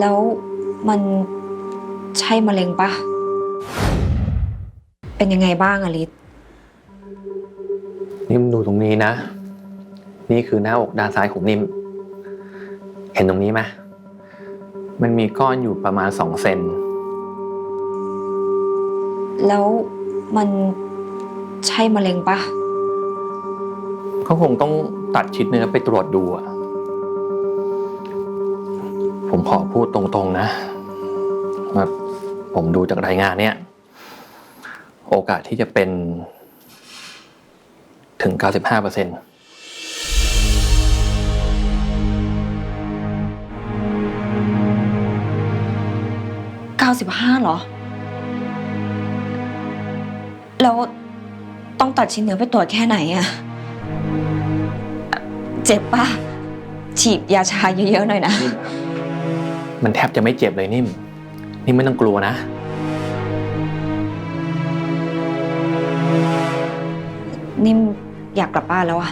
แล้วมันใช่มะเร็งปะ เป็นยังไงบ้างอะลิศนิ่มดูตรงนี้นะ นี่คือหน้าอกด้านซ้ายของนิ่ม เห็นตรงนี้ไหมมันมีก้อนอยู่ประมาณสองเซน แล้วมันใช่มะเร็งปะ ก็คงต้องตัดชิ้นเนื้อไปตรวจดูอะ ผมขอพูดตรงๆนะว่าผมดูจากรายงานเนี่ย โอกาสที่จะเป็นถึง 95เปอร์เซ็นต์95เหรอ แล้วต้องตัดชิ้นเนื้อไปตรวจแค่ไหนอะเจ็บปะฉีดยาชาเยอะๆหน่อยนะ มันแทบจะไม่เจ็บเลยนิ่มนิ่มไม่ต้องกลัวนะ นิ่มอยากกลับบ้านแล้วอะ